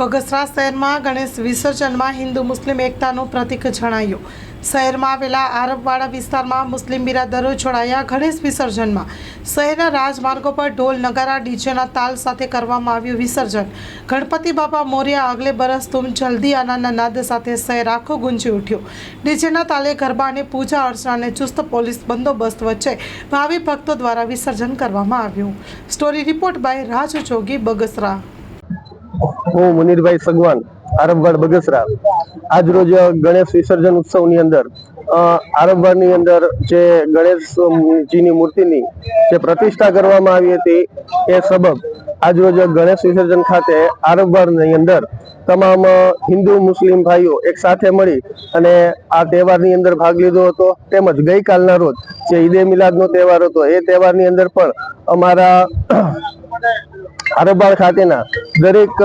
બગસરા શહેરમાં ગણેશ વિસર્જનમાં હિન્દુ મુસ્લિમ એકતાનું પ્રતીક જણાયું. શહેરમાં આવેલા આરબવાડા વિસ્તારમાં મુસ્લિમ બિરાદરો જોડાયા ગણેશ વિસર્જનમાં. શહેરના રાજમાર્ગો પર ઢોલ, નગારા, ડીજેના તાલ સાથે કરવામાં આવ્યું વિસર્જન. ગણપતિ બાપા મોર્યા આગલે બરસ તુમ જલ્દી આનાના નાદ સાથે શહેર આખું ગુંજી ઉઠ્યું. ડીજેના તાલે ગરબા અને પૂજા અર્ચનાને ચુસ્ત પોલીસ બંદોબસ્ત વચ્ચે ભાવિ ભક્તો દ્વારા વિસર્જન કરવામાં આવ્યું. Story report by Raj Jogi Bagasara. હું મુનીરભાઈ સગવાન, આરબવાડ બગસરા. આજ રોજ ગણેશ વિસર્જન ઉત્સવની અંદર આરબવાડની અંદર જે ગણેશજીની મૂર્તિની જે પ્રતિષ્ઠા કરવામાં આવી હતી, એ સબબ આજ રોજ ગણેશ વિસર્જન ખાતે આરબવાડની અંદર તમામ હિન્દુ મુસ્લિમ ભાઈઓ એક સાથે મળી અને આ તહેવારની અંદર ભાગ લીધો હતો. તેમજ ગઈકાલના રોજ જે ઈદે મિલાદનો તહેવાર હતો, એ તહેવારની અંદર પણ અમારા આરોબાર ખાતેના દરેક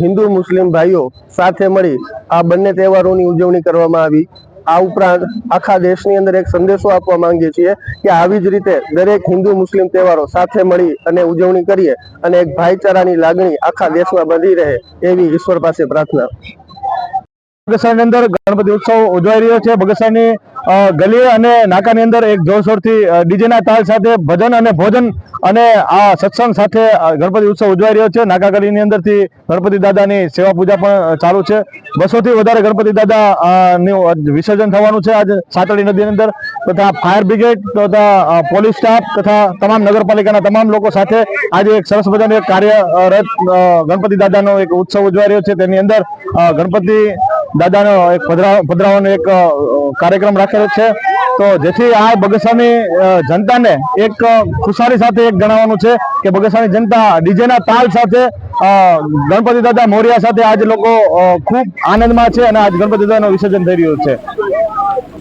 હિન્દુ મુસ્લિમ ભાઈઓ સાથે મળી આ બંને તહેવારોની ઉજવણી કરવામાં આવી. આ ઉપરાંત આખા દેશની અંદર એક સંદેશો આપવા માંગીએ છીએ કે આવી જ રીતે દરેક હિન્દુ મુસ્લિમ તહેવારો સાથે મળી અને ઉજવણી કરીએ અને એક ભાઈચારાની લાગણી આખા દેશમાં બની રહે એવી ઈશ્વર પાસે પ્રાર્થના. બગસરાની અંદર ગણપતિ ઉત્સવ ઉજવાઈ રહ્યો છે. બગસરાની ગલી અને નાકાની અંદર એક જોરશોરથી ડીજેના તાલ સાથે ભજન અને ભોજન અને આ સત્સંગ સાથે ગણપતિ ઉત્સવ ઉજવાઈ રહ્યો છે. નાકા ગલીની અંદરથી ગણપતિ દાદાની સેવા પૂજા પણ ચાલુ છે. બસોથી વધારે ગણપતિ દાદા વિસર્જન થવાનું છે આજ સાતડી નદીની અંદર તથા ફાયર બ્રિગેડ તથા પોલીસ સ્ટાફ તથા તમામ નગરપાલિકાના તમામ લોકો સાથે આજે એક સરસ મજાનું એક કાર્યરત ગણપતિ દાદાનો એક ઉત્સવ ઉજવાઈ રહ્યો છે. તેની અંદર ગણપતિ દાદાનો એક પધરા પધરાવાનો એક કાર્યક્રમ રાખેલો છે. તો જેથી આ બગસાની જનતાને એક ખુશાલી સાથે એક ગણાવવાનું છે કે બગસાની જનતા ડીજેના તાલ સાથે ગણપતિ દાદા મોરિયા સાથે આજ લોકો ખૂબ આનંદમાં છે અને આજ ગણપતિ દાદાનું વિસર્જન થઈ રહ્યું છે.